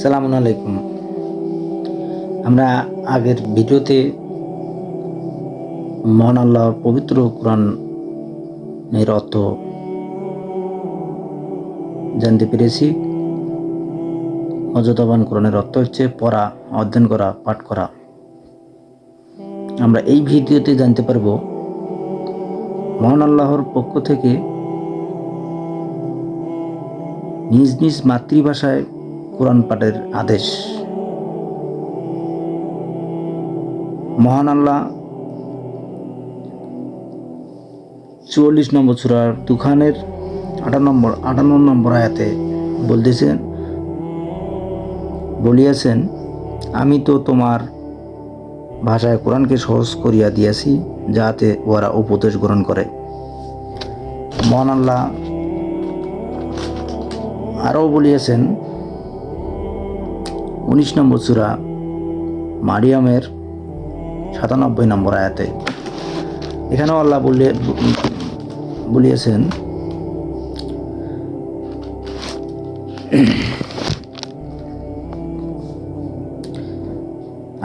সালামুন আলাইকুম। আমরা আগের ভিডিওতে মহান আল্লাহর পবিত্র কোরআনের অর্থ জানতে পেরেছি। অযতবান কোরআনের অর্থ হচ্ছে পড়া, অধ্যয়ন করা, পাঠ করা। আমরা এই ভিডিওতে জানতে পারব, মহান আল্লাহর পক্ষ থেকে নিজ নিজ মাতৃভাষায় কোরআন পাঠের আদেশ। মহান আল্লাহ, চুয়াল্লিশ নম্বর সুরার দুখানের আঠান্ন নম্বর আটান্ন নম্বর আয়াতে বলতেছেন, বলিয়াছেন, আমি তো তোমার ভাষায় কোরআনকে সহজ করিয়া দিয়াছি, যাতে ওরা উপদেশ গ্রহণ করে। মহান আল্লাহ আরও বলিয়াছেন উনিশ নম্বর সুরা মারিয়ামের সাতানব্বই নম্বর আয়াতে। এখানেও আল্লাহ বলে বলিয়েছেন,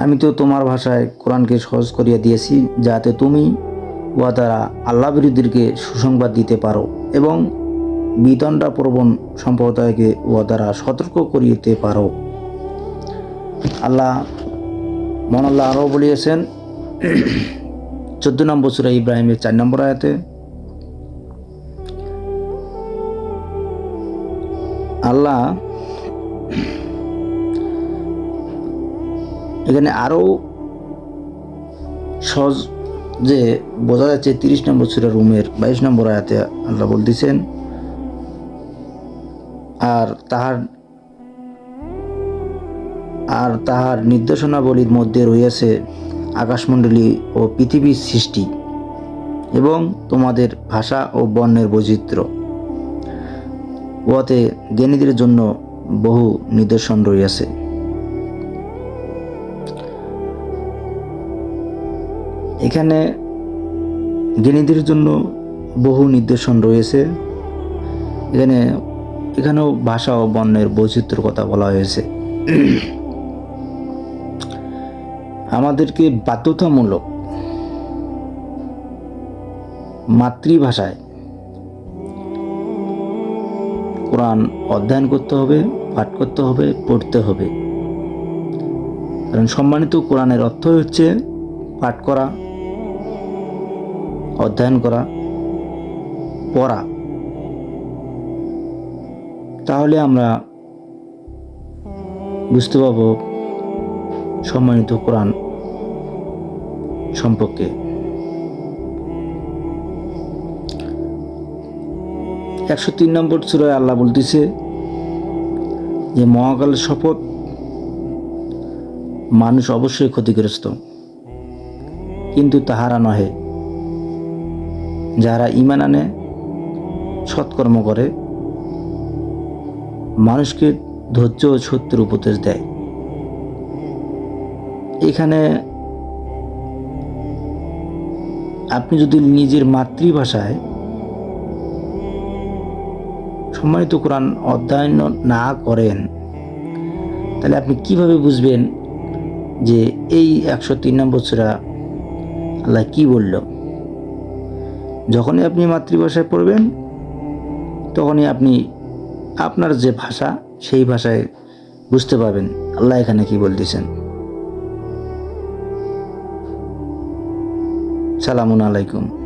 আমি তো তোমার ভাষায় কোরআনকে সহজ করিয়া দিয়েছি, যাতে তুমি উহা দ্বারা আল্লাহ বিরোধীদেরকে সুসংবাদ দিতে পারো এবং বিতণ্ডা প্রবণ সম্প্রদায়কে উহা দ্বারা সতর্ক করিতে পারো। আল্লাহ মন আল্লাহ আরও বলিয়েছেন, চোদ্দ নম্বর সুরা ইব্রাহিমের চার নম্বর আয়াতে, আল্লাহ এখানে আরও সহজ যে বোঝা যাচ্ছে তিরিশ নম্বর সুরা রুমের বাইশ নম্বর আয়াতে আল্লাহ বলতেছেন, আর তাহার আর তাহার নির্দেশনাবলীর মধ্যে রয়েছে আকাশমণ্ডলী ও পৃথিবীর সৃষ্টি এবং তোমাদের ভাষা ও বর্ণের বৈচিত্র্য। উহাতে জ্ঞানীদের জন্য বহু নিদর্শন রয়েছে এখানে জ্ঞানীদের জন্য বহু নির্দেশন রয়েছে। এখানে, এখানেও ভাষা ও বর্ণের বৈচিত্র্যর কথা বলা হয়েছে। আমাদেরকে বাধ্যতামূলক মাতৃভাষায় কোরআন অধ্যয়ন করতে হবে, পাঠ করতে হবে, পড়তে হবে। কারণ সম্মানিত কোরআনের অর্থ হচ্ছে পাঠ করা, অধ্যয়ন করা, পড়া। তাহলে আমরা বুঝতে পারব সম্মানিত কোরআন সম্পর্কে। একশো তিন নম্বর সুরায় আল্লাহ বলতেছে যে, মহাকালের শপথ মানুষ অবশ্যই ক্ষতিগ্রস্ত, কিন্তু তাহারা নহে। যারা ইমান আনে, সৎকর্ম করে, মানুষকে ধৈর্য ও সত্যের উপদেশ দেয়। এখানে আপনি যদি নিজের মাতৃভাষায় সম্মানিত কোরআন অধ্যয়ন না করেন, তাহলে আপনি কীভাবে বুঝবেন যে এই একশো তিন নম্বর আল্লাহ কি বলল? যখনই আপনি মাতৃভাষায় পড়বেন, তখনই আপনি আপনার যে ভাষা, সেই ভাষায় বুঝতে পারবেন আল্লাহ এখানে কি বলতেছেন। সালামুন আলাইকুম।